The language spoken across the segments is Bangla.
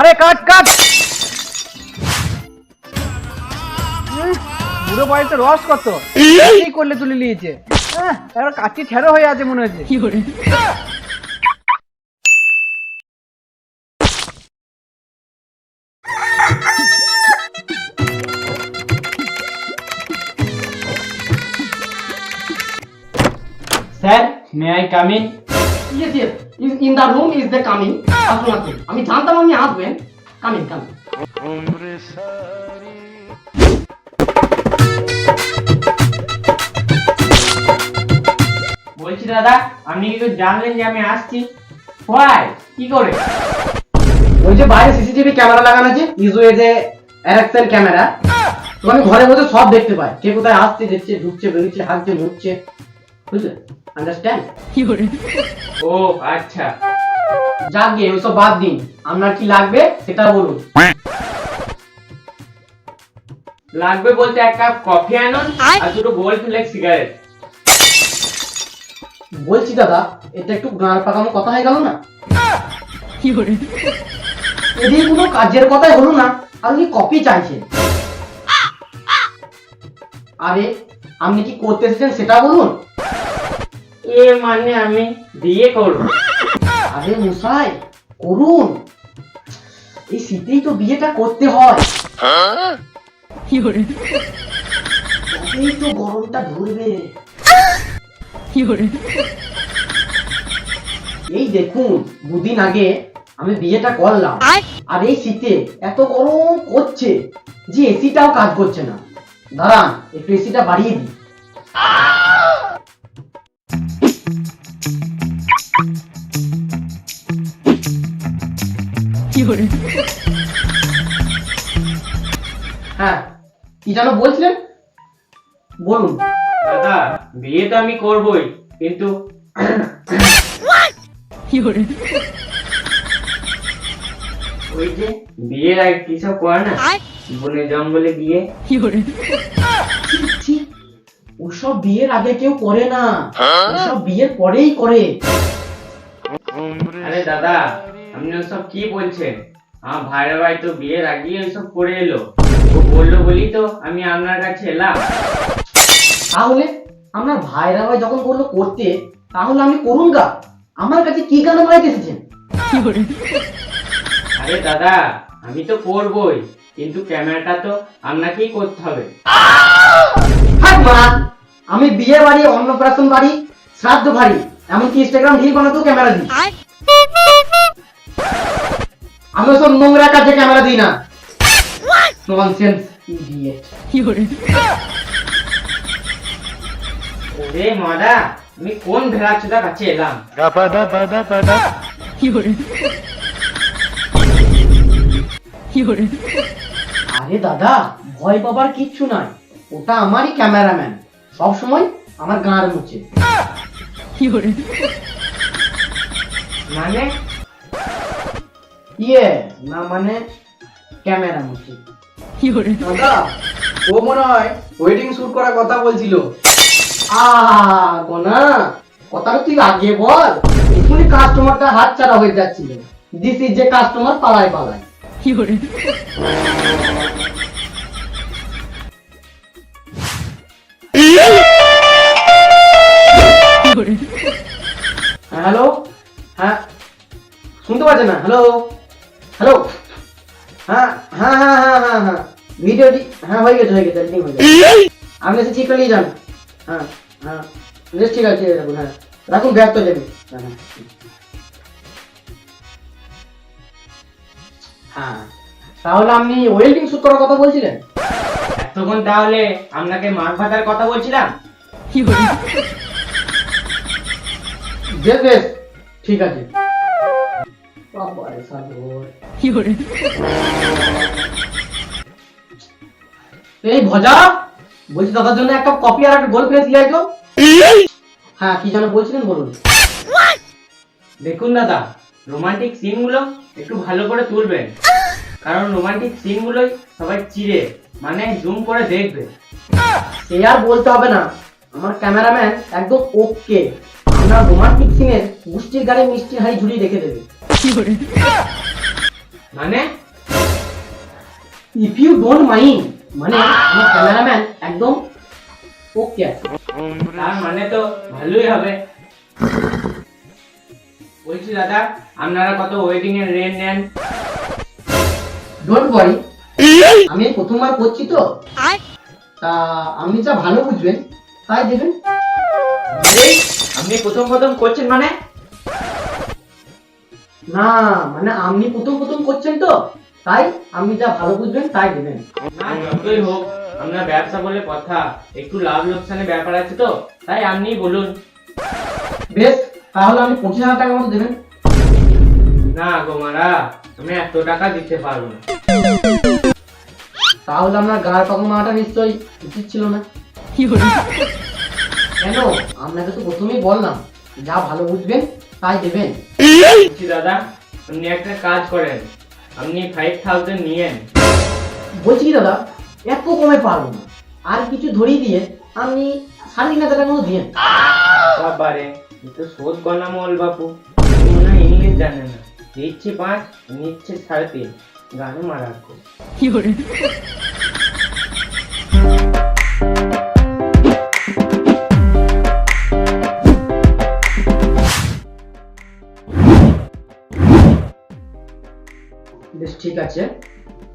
আরে কাট কাট! বুড়ো বয়সে রস কত? এই করলে তুলে নিয়েছে। হ্যাঁ কাচ্চি ঠেরো হয়ে আছে মনে হচ্ছে sir may I come in is in the room is the coming আসুন আসুন আমি জানতাম আপনি আসবেন। কামিং কামিং বলছি দাদা আপনি কি জানলেন যে আমি আসছি। হোয়াই কি করে? ওই যে বাইরে সিসিটিভি ক্যামেরা লাগানো আছে ইউজুয়ে যে অ্যাকশন ক্যামেরা তো আমি ঘরে বসে সব দেখতে পাই। কে কোথায় আসছে দেখছে ঢুকছে বেরোচ্ছে হাঁটছে মুড়ছে বুঝলে? আন্ডারস্ট্যান্ড ও আচ্ছা। যাক গিয়ে ওইসব বাদ দিন। আপনার কি লাগবে সেটা বলুন। লাগবে বলতে এক কাপ কফি আনুন আর দুটো গোল ফ্লেক্স সিগারেট বলছি দাদা এটা একটু গাঁড় পাকানো কথা হয়ে গেল না? এদিকে কোনো কাজের কথাই হলো না আর উনি কপি চাইছেন। আরে আপনি কি করতে এসেছেন সেটা বলুন। এ মানে আমি বিয়ে করব। আরে মশাই করুন। এই শীতেই তো বিয়েটা করতে হয়। তবেই তো গরমটা ধরবে। এই দেখুন দুদিন আগে আমি বিয়েটা করলাম। আর এই শীতে এত গরম করছে যে এসিটাও কাজ করছে না। দাঁড়ান একটু এসিটা বাড়িয়ে দিই। হ্যাঁ কি যেন বলছিলেন? বলুন। দাদা বিয়ে তো আমি করবই কিন্তু ওই যে বিয়ের আগে কি করে না? বনে জঙ্গলে বিয়ে ছি, ওসব বিয়ের আগে কেউ করে না। ওসব বিয়ের পরেই করে। আরে দাদা আপনি সব কি বলছেন? আমার ভাইরা ভাই তো বিয়ের আগেই ওইসব করে এলো। ও বলল বলি তো আমি আপনার কাছে এলাম। তাহলে আমার ভাইরা ভাই যখন বলল করতে তাহলে আমি করুন গা আমার কাছে কি গান মারাইতে এসেছেন আরে দাদা আমি তো করবই কিন্তু ক্যামেরাটা তো আপনাকেই করতে হবে। থাক আমি বিয়ে বাড়ি অন্নপ্রাশন বাড়ি শ্রাদ্ধ বাড়ি এমনকি ইনস্টাগ্রাম রিল বানাতেও ক্যামেরা দিই। আমি ওসব নোংরা কাজে ক্যামেরা দিই না। ননসেন্স ইডিয়েট ওরে মাদা আমি কোন ভেড়াচোদার কাছে এলাম? আরে দাদা ভয় পাবার কিচ্ছু নাই। ওটা আমারই ক্যামেরাম্যান। সব সময় আমার গাঁর মুছে। মানে? ইয়ে না মানে ক্যামেরা মুছে। দাদা ও মনে হয় ওয়েডিং শুট করার কথা বলছিল। আহ গোনা কথাটা তুই আগে বল। এখনই কাস্টমারটা হাত ছাড়া হয়ে যাচ্ছিল। দিস ইজ যে কাস্টমার পালায় পালায় হ্যালো? হ্যাঁ। শুনতে পাচ্ছেন না? হ্যালো? হ্যালো? হ্যাঁ হ্যাঁ হ্যাঁ হ্যাঁ হ্যাঁ হ্যাঁ। ভিডিওটি হ্যাঁ হয়ে গেছে হয়ে গেছে এডিটিং হয়ে গেছে। আপনি এসে ঠিক করে যান হ্যাঁ হ্যাঁ। বেশ ঠিক আছে রাখুন হ্যাঁ। রাখুন ব্যস্ত যাবে হ্যাঁ হ্যাঁ। হ্যাঁ। তাহলে আপনি ওয়েল্ডিং শুট করার কথা বলছিলেন? এতক্ষণ তাহলে আপনাকে মাছ ভাতার কথা বলছিলাম? বেশ বেশ ঠিক আছে। এই ভজা বলছি দাদার জন্য একটা কপি আর একটা গোল প্লেট দিয়ে আইতো। হ্যাঁ কি যেন বলছিলেন বলুন। দেখুন দাদা রোমান্টিক সিনগুলো একটু ভালো করে তুলবেন। কারণ রোমান্টিক সিনগুলোই সবাই চিড়ে। মানে জুম করে দেখবে। সে আর বলতে হবে না, আমার ক্যামেরাম্যান একদম ওকে আপনার রোমান্টিক সিনের মুষ্টির গাড়ি মিষ্টির হাড়ি ঝুলিয়ে রেখে দেবে। মানে? ইফ ইউ ডোন্ট মাইন্ড মানে আমার ক্যামেরাম্যান একদম ওকে তার মানে তো ভালোই হবে। বলছি দাদা, আপনারা কত ওয়েডিং এর রেন্ট নেন? ডোন্ট ওয়ারি আমি প্রথমবার করছি তো। তা আপনি যা ভালো বুঝবেন তাই দেবেন। আপনি প্রথম প্রথম করছেন মানে? না মানে আপনি প্রথম প্রথম করছেন তো তাই আপনি যা ভালো বুঝবেন তাই দেবেন। না যতই হোক আপনার ব্যবসা বলে কথা একটু লাভ লোকসানের ব্যাপার আছে তো তাই আপনিই বলুন। বেশ তাহলে আপনি পঁচিশ হাজার টাকার মতো দেবেন। না গো মারা আমি এত টাকা দিতে পারব না। তাহলে আপনার গায়ের পাকা মাটা নিশ্চয়ই উচিত ছিল না। কেন? আপনাকে তো প্রথমেই বললাম যা ভালো বুঝবেন তাই দেবেন। বলছি দাদা আপনি একটা কাজ করেন। আপনি ফাইভ থাউজেন্ড নিয়েন। বলছি কি দাদা এত কমে পারব না। আর কিছু ধরিয়ে দিয়ে আপনি সাড়ে তিন হাজার টাকার মতো দিয়েন। বাবারে তো শোধ গনা মল বাপু। ইংলিশ জানেন না। দিচ্ছি পাঁচ নিচ্ছে সাড়ে তিন। গানও মারা বেশ ঠিক আছে।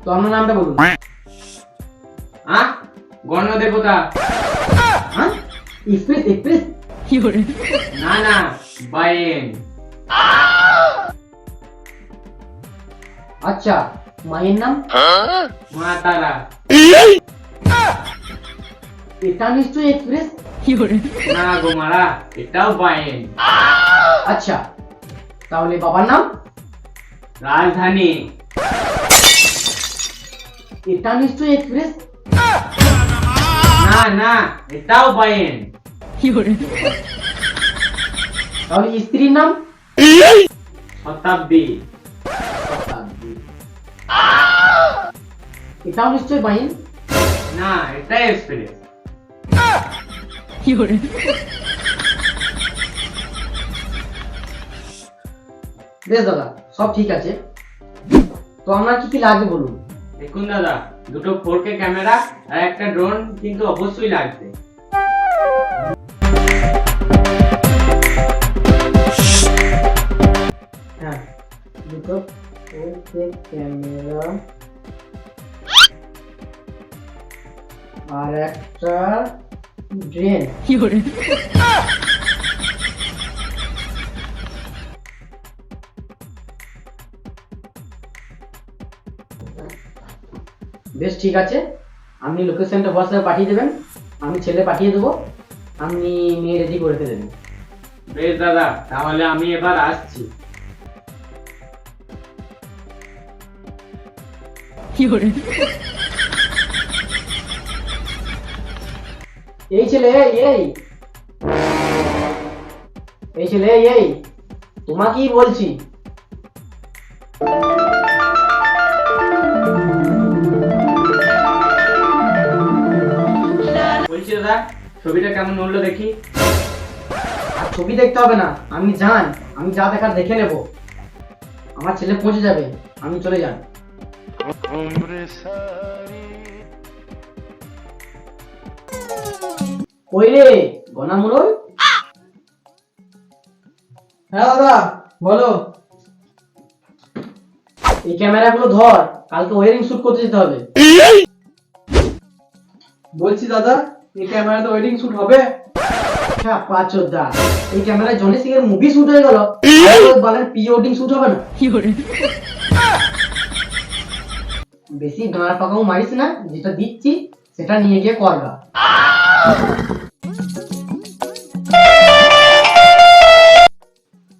তো আপনার নামটা বলুন। আহ গণ দেবতা। হ্যাঁ এক্সপ্রেস এক্সপ্রেস? না না বাইন আচ্ছা মায়ের নাম? মা তারা। এটা নিশ্চয়ই এক্সপ্রেস না গো মারা এটাও বাইন। আচ্ছা তাহলে বাবার নাম? রাজধানী। এটা নিশ্চয়ই এক্সপ্রেস না না এটাও বাইন। তাহলে স্ত্রীর নাম? শতাব্দী। এটাও নিশ্চয়ই বাইন না এটা এক্সপ্রেস বেশ দাদা সব ঠিক আছে। তো কি কি লাগবে বলুন? দেখুন দাদা দুটো ফোর কে ক্যামেরা আর একটা ড্রোন কিন্তু অবশ্যই লাগবে। হ্যাঁ দুটো ক্যামেরা আর একটা ড্রেন। বেশ ঠিক আছে। আপনি লোকেশনটা হোয়াটসঅ্যাপে পাঠিয়ে দেবেন। আমি ছেলে পাঠিয়ে দেবো। আপনি মেয়ে রেডি করে দেবেন। বেশ দাদা তাহলে আমি এবার আসছি। এই ছেলে এই এই। এই ছেলে এই এই। তোমাকেই বলছি। বলছি দাদা ছবিটা কেমন হলো দেখি? আর ছবি দেখতে হবে না আমি যান আমি যা দেখার দেখে নেব। আমার ছেলে পৌঁছে যাবে আমি চলে যান হ্যাঁ দাদা, বলো। এই ক্যামেরাগুলো ধর, কালকে শুট করতে যেতে হবে। বলছি দাদা, এই ক্যামেরাতে ওয়েডিং হবে? হ্যাঁ এই ক্যামেরায় জনি সিং এর মুভি শুট হয়ে গেল। বলেন প্রি ওয়েডিং শুট হবে না? বেশি গাঁড় পাকাও মারিস না, যেটা দিচ্ছি, সেটা নিয়ে গিয়ে করগা।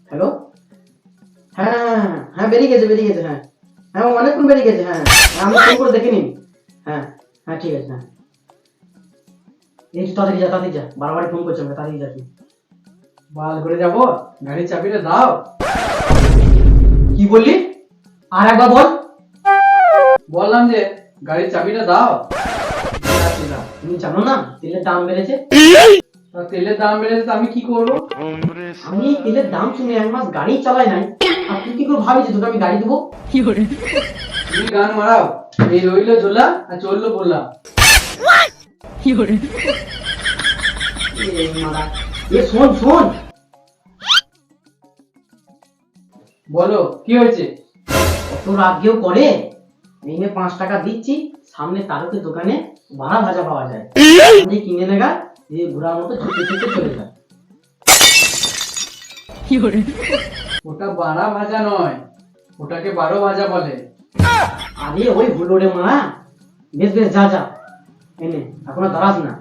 হ্যালো হ্যাঁ হ্যাঁ, হ্যাঁ হ্যাঁ বেরিয়ে গেছে বেরিয়ে গেছে হ্যাঁ হ্যাঁ ও অনেকক্ষণ বেরিয়ে গেছে হ্যাঁ হ্যাঁ, আমি ফোন করে দেখে নিন হ্যাঁ হ্যাঁ ঠিক আছে হ্যাঁ এই তো তাড়াতাড়ি যা তাড়াতাড়ি যা বারবারই ফোন করছে আমাকে তাড়াতাড়ি যা তুই। বাল করে যাব গাড়ির চাবিটা দাও কি বললি আর একবার বল বললাম যে গাড়ির চাবিটা দাও তুমি জানো না? তেলের দাম বেড়েছে? তেলের দাম বেড়েছে আমি কি করব? আমি তেলের দাম শুনে এক মাস গাড়ি চালাই নাই। আর তুই কি করে ভাবিস তোকে আমি গাড়ি দেবো? কি করে? তুমি গান মারাও। এই রইল ঝোলা আর চলল বললাম এ মারা। এ শোন শোন। বলো কি হয়েছে? অত রাগ কেউ করে? এই পাঁচ টাকা দিচ্ছি সামনে তারকের দোকানে বাড়া ভাজা পাওয়া যায়। যে কিনে নেগা দিয়ে ঘোরার মতো ছুটে ছুটে চলে যায়। ওটা বাড়া ভাজা নয় ওটাকে বারো ভাজা বলে। আরে ওই ভুলো রে মারা। বেশ বেশ যা যা। এনে এখনও দাঁড়াস না।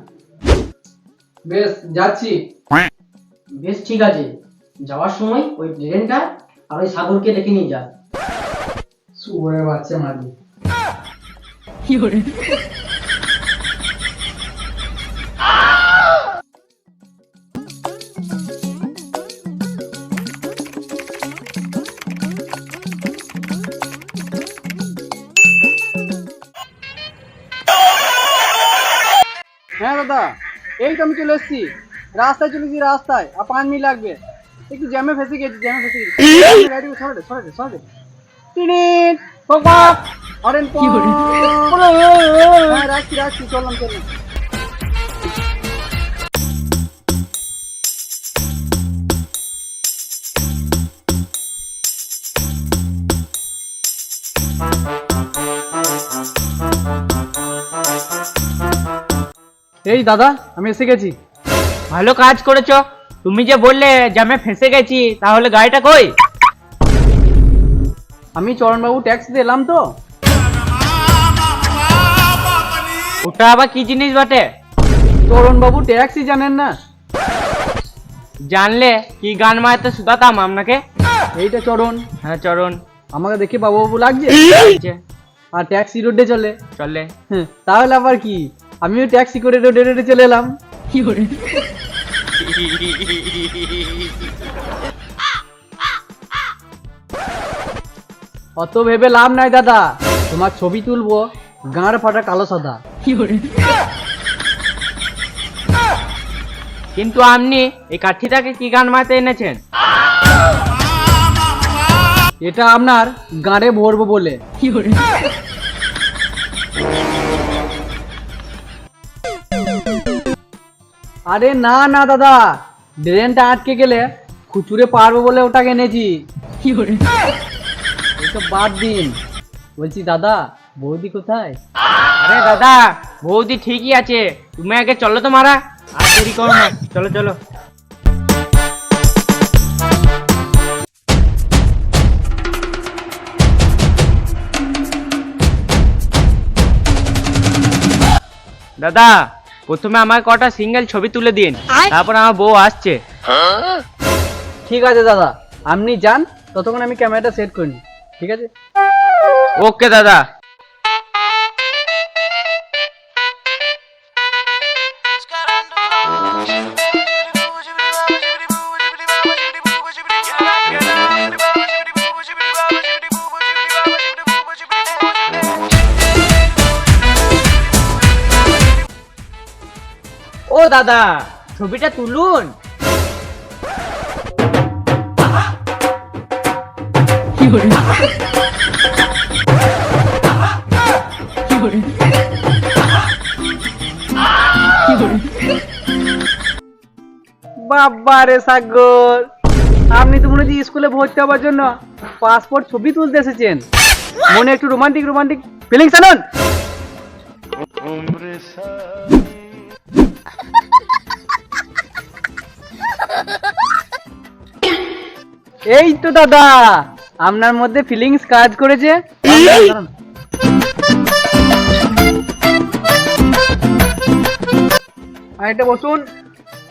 বেশ যাচ্ছি। বেশ ঠিক আছে। যাওয়ার সময় ওই ট্রেনটা আর ওই সাগরকে ডেকে নিয়ে যা। শুয়োরের বাচ্চা মারি হ্যাঁ আমি চলে এসেছি। রাস্তায় চলেছি রাস্তায়। আর পাঁচ মিনিট লাগবে। একটু জ্যামে ফেসে গেছি জ্যামে ফেসে গেছি। গাড়িকে সরে দে সরে দে সরে দে। টিনিট ফোকাস অরেন কি হ্যাঁ রাখছি রাখছি চললাম চললাম। এই দাদা আমি এসে গেছি। ভালো কাজ করেছ। তুমি যে বললে যে আমি ফেসে গেছি তাহলে গাড়িটা কই? আমি চরণবাবু ট্যাক্স দিলাম তো। ওটা আবার কি জিনিস বটে? চরণবাবু ট্যাক্সই জানেন না। জানলে কি গান মারাতে শুধাতাম আপনাকে? এইটা চরণ। হ্যাঁ চরণ। আমাকে দেখে বাবু বাবু লাগছে আর ট্যাক্সি রোডে চলে। চলে। হ্যাঁ, তাহলে আবার কি? আমিও ট্যাক্সি করে রোডে রোডে চলে এলাম। কি করে? অত ভেবে লাভ নাই দাদা। তোমার ছবি তুলবো গাঁড় ফাটা কালো সাদা। কি করে? কিন্তু আপনি এই কাঠিটাকে কি গান মারতে এনেছেন? এটা আপনার গাঁড়ে ভরবো বলে। আরে না না দাদা। ড্রেনটা আটকে গেলে খুচুরে পারব বলে ওটাকে এনেছি। ওইসব বাদ দিন। বলছি দাদা বৌদি কোথায়? আরে দাদা বৌদি ঠিকই আছে। তুমি আগে চলো তো মারা। আর দেরি করো না। চলো চলো। দাদা প্রথমে আমার কটা সিঙ্গেল ছবি তুলে দিন। তারপর আমার বউ আসছে। ঠিক আছে দাদা আপনি যান ততক্ষণ আমি ক্যামেরাটা সেট করি। ঠিক আছে? ওকে দাদা। দাদা, ছবিটা তুলুন। বাবা রে সাগর, আপনি তো মনে হচ্ছে স্কুলে ভর্তি হওয়ার জন্য পাসপোর্ট ছবি তুলতে এসেছেন। মনে একটু রোমান্টিক রোমান্টিক ফিলিংস আনুন। এই তো দাদা আপনার মধ্যে ফিলিংস কাজ করেছে। আরেকটা বসুন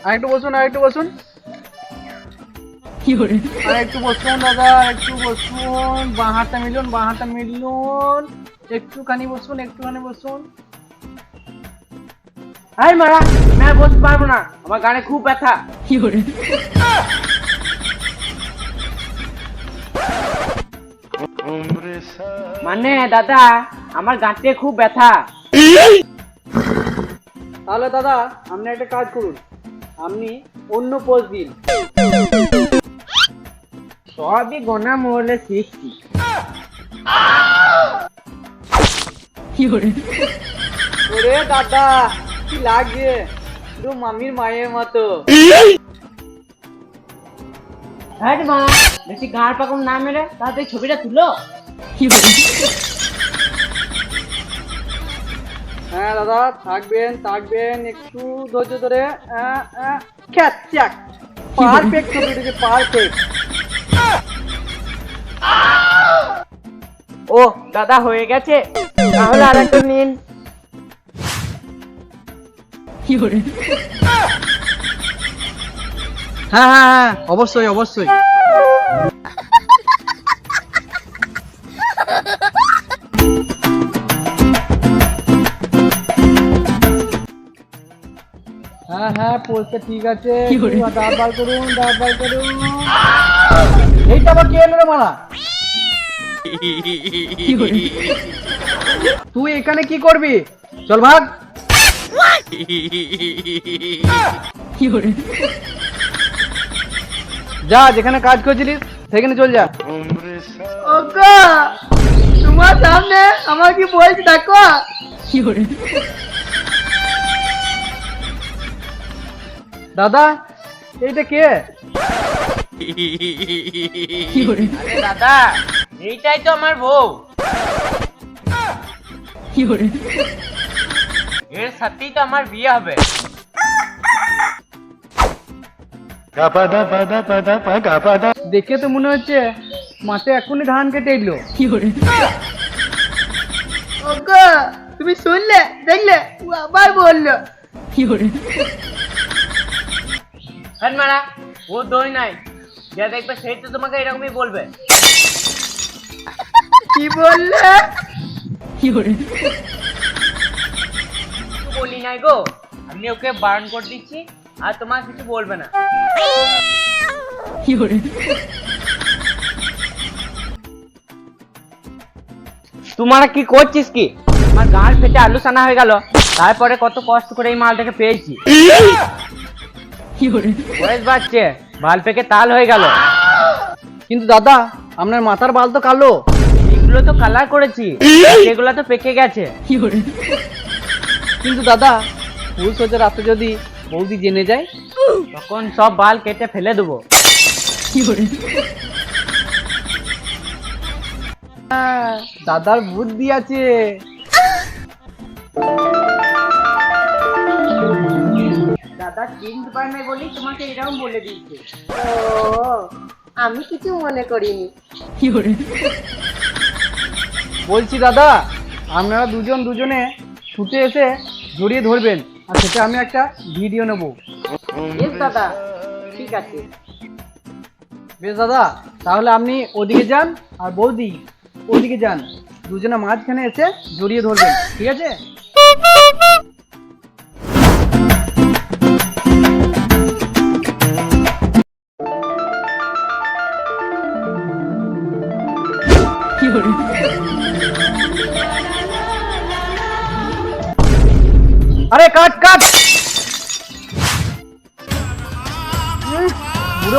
আরেকটু বসুন আরেকটু বসুন। আর একটু বসুন দাদা একটু বসুন। বাঁ হাতটা মিলুন বাঁ হাতটা মিলুন। একটুখানি বসুন একটুখানি বসুন। হাই মারা আমি আর বসতে পারব না। আমার গানে খুব ব্যথা। মানে দাদা আমার গাঁটে খুব ব্যথা। তাহলে দাদা আপনি একটা কাজ করুন। আপনি অন্য পোজ দিন। সবই গোনা মহলে সৃষ্টি। ওরে দাদা কি লাগছে? তো মামির মায়ের মতো। হ্যাঁ রে বেশি গাঁড় পাকম না মেরে তাড়াতাড়ি ছবিটা তুলো। হ্যাঁ দাদা থাকবেন থাকবেন একটু ধৈর্য ধরে ক্যাচ চ্যাক পারফেক্ট ছবি উঠেছে পারফেক্ট ও দাদা হয়ে গেছে। তাহলে আর একটা নিন। হ্যাঁ হ্যাঁ হ্যাঁ অবশ্যই অবশ্যই। হ্যাঁ হ্যাঁ পোস্টটা ঠিক আছে। দাঁত বার করুন দাঁত বার করুন। এইটা আবার কে এলো রে মারা তুই এখানে কি করবি? চল ভাগ। যা যেখানে কাজ করছিলিস সেখানে চল যা। তোমার সামনে আমার কি বলছি দেখো। দাদা এইটা কে? আরে দাদা এইটাই তো আমার বউ। এর সাথেই তো আমার বিয়ে হবে। দেখে তো মনে হচ্ছে মাঠে এখনই ধান কেটে এলো। ওগো তুমি শুনলে? দেখলে? ও আবার বলল। হ্যাঁ মারা ও দই নাই। যা দেখবে সেই তো তোমাকে এরকমই বলবে। কি বললে? কিছু বলি নাই গো। আমি ওকে বারণ করে দিচ্ছি আর তোমার কিছু বলবে না। কি তোমারা কি করছিস কি? আমার গাঁড় ফেটে আলু সানা হয়ে গেল। তারপরে কত কষ্ট করে এই মালটাকে পেয়েছি। বয়স বাড়ছে বাল পেকে তাল হয়ে গেল। কিন্তু দাদা আপনার মাথার বাল তো কালো। এগুলো তো কালার করেছি এগুলো তো পেকে গেছে। কিন্তু দাদা ফুল সোজা রাতে যদি বৌদি জেনে যায় তখন সব বাল কেটে ফেলে দেবো। দাদার বুদ্ধি আছে। দাদা চিনতে পারে নাই বলি তোমাকে এরকম বলে দিয়েছে। আমি কিছু মনে করিনি। বলছি দাদা আপনারা দুজন দুজনে ছুটে এসে জড়িয়ে ধরবেন আর সেটা আমি একটা ভিডিও নেব। বেশ দাদা ঠিক আছে। বেশ দাদা তাহলে আপনি ওদিকে যান আর বৌদি ওদিকে যান। দুজনে মাঝখানে এসে জড়িয়ে ধরবেন ঠিক আছে?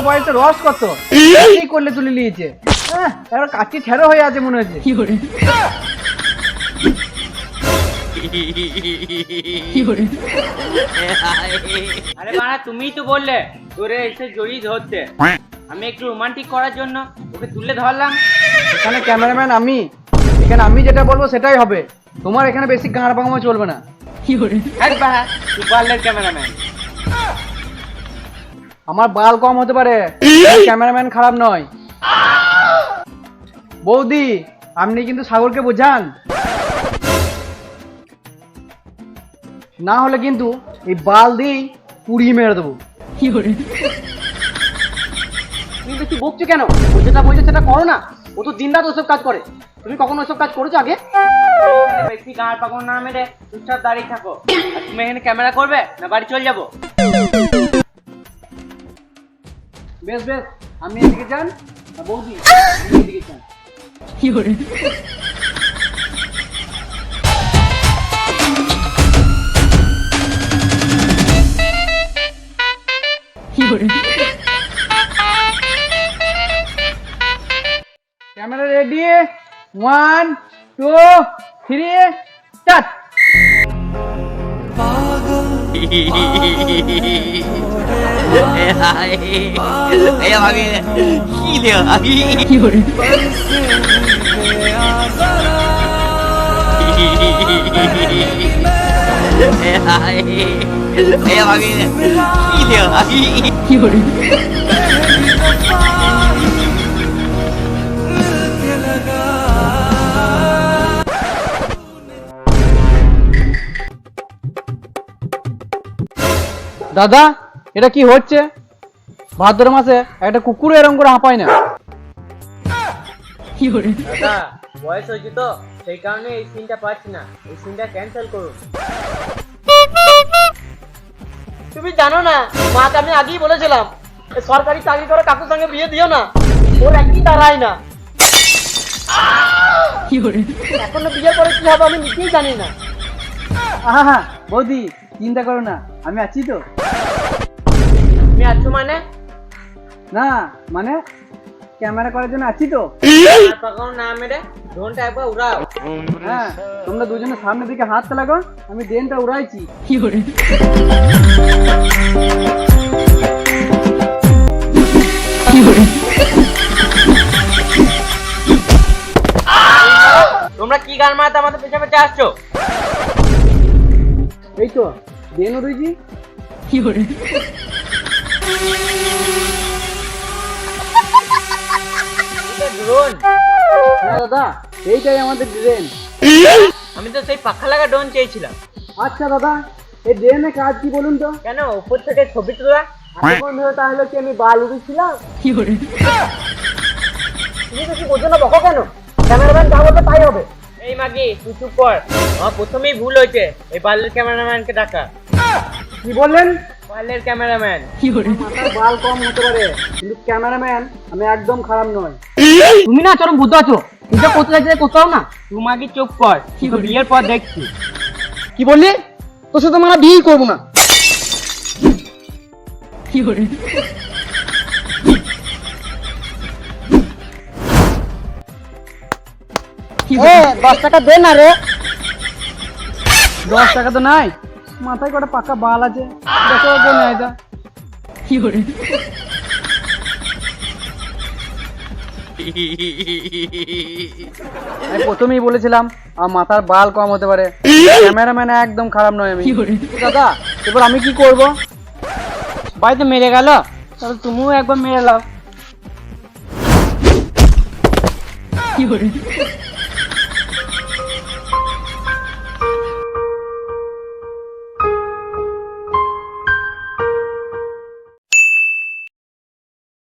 বুড়ো রস কত? করলে তুলে নিয়েছে। হ্যাঁ কাচি ঠেরো হয়ে আছে মনে হচ্ছে। আরে বাড়া তুমিই তো বললে তোরে এসে জড়িয়ে ধরতে। আমি একটু রোমান্টিক করার জন্য ওকে তুলে ধরলাম। এখানে ক্যামেরাম্যান আমি। এখানে আমি যেটা বলব সেটাই হবে। তোমার এখানে বেশি গাঁড় বাঙামো চলবে না। তুই পারলের ক্যামেরাম্যান আমার বাল কম হতে পারে। ক্যামেরাম্যান খারাপ নয়। বৌদি আপনি কিন্তু সাগরকে বোঝান। না হলে কিন্তু এই বাল দিয়েই পুড়িয়ে মেরে দেবো। তুমি বেশি বকছো কেন? ও যেটা বলছে সেটা করো না। ও তো দিন রাত ওসব কাজ করে। তুমি কখনো ওসব কাজ করেছ আগে? বেশি গাঁড় পাকন না মেরে চুপচাপ দাঁড়িয়ে থাকো। তুমি এখানে ক্যামেরা করবে না বাড়ি চলে যাব? বেশ বেশ আমি এদিকে যান বৌদি আপনি এদিকে যান। Camera ready one two three start 哎呀妈逼，气的啊！有人。哎呀妈逼，气的啊！有人。দাদা এটা কি হচ্ছে? ভাদ্র মাসে একটা কুকুর এরকম করে হাঁপায় না। দাদা বয়স হয়েছে তো সেই কারণে এই সিনটা পাচ্ছি না। এই সিনটা ক্যান্সেল করুন। তুমি জানো না মাকে আমি আগেই বলেছিলাম সরকারি চাকরি করে কাকুর সঙ্গে বিয়ে দিও না ওর একই দাঁড়ায় না। এখনও বিয়ের পরে কি হবে আমি নিজেই জানি না। আহা হা বৌদি চিন্তা করো না আমি আছি তো। তুমি আছো মানে? না মানে ক্যামেরা করার জন্য আছি তো। কখনো না মেরে ড্রোনটা একবার উড়াও। হ্যাঁ তোমরা দুজনে সামনের দিকে হাত লাগো আমি ড্রেনটা উড়াইছি। তোমরা কি গান মারাতে আমাদের পেছনে পেছনে আসছো? এই তো ড্রেন উড়েছি ড্রোন হ্যাঁ দাদা এইটাই আমাদের ড্রেন আমি তো সেই পাখা লাগা ড্রোন চেয়েছিলাম। আচ্ছা দাদা এই ড্রেনে কাজ কি বলুন তো? কেন? উপর থেকে ছবি তোলা। ধরে তাহলে কি আমি বাল উড়েছিলাম তুমি তো কি বোঝো না বকো কেন? ক্যামেরাম্যান যা বলবে তাই হবে। এই মাগি তুই চুপ কর। আমার প্রথমেই ভুল হয়েছে। এই বাল্যের ক্যামেরাম্যানকে ডাকা। কি বললেন? বাল্যের ক্যামেরাম্যান বাল কম হতে পারে কিন্তু ক্যামেরাম্যান আমি একদম খারাপ নয় তুমি না চরম বুদ্ধ আছো। এটা করতে চাইতে করতে না। তুই মাগি চুপ কর। তোকে বিয়ের পর দেখছি। কি বললি? তোর সাথে আমরা বিয়েই করব না। দশ টাকা দে না রে। দশ টাকা তো নাই। মাথায় কটা পাকা বাল আছে, দেখো ওকে নেয় যা। আমি প্রথমেই বলেছিলাম, আমার মাথার বাল কম হতে পারে। ক্যামেরাম্যান একদম খারাপ নয় আমি। দাদা, এবার আমি কি করব? বাড়িতে মেরে গেল। তাহলে তুমিও একবার মেরে লাও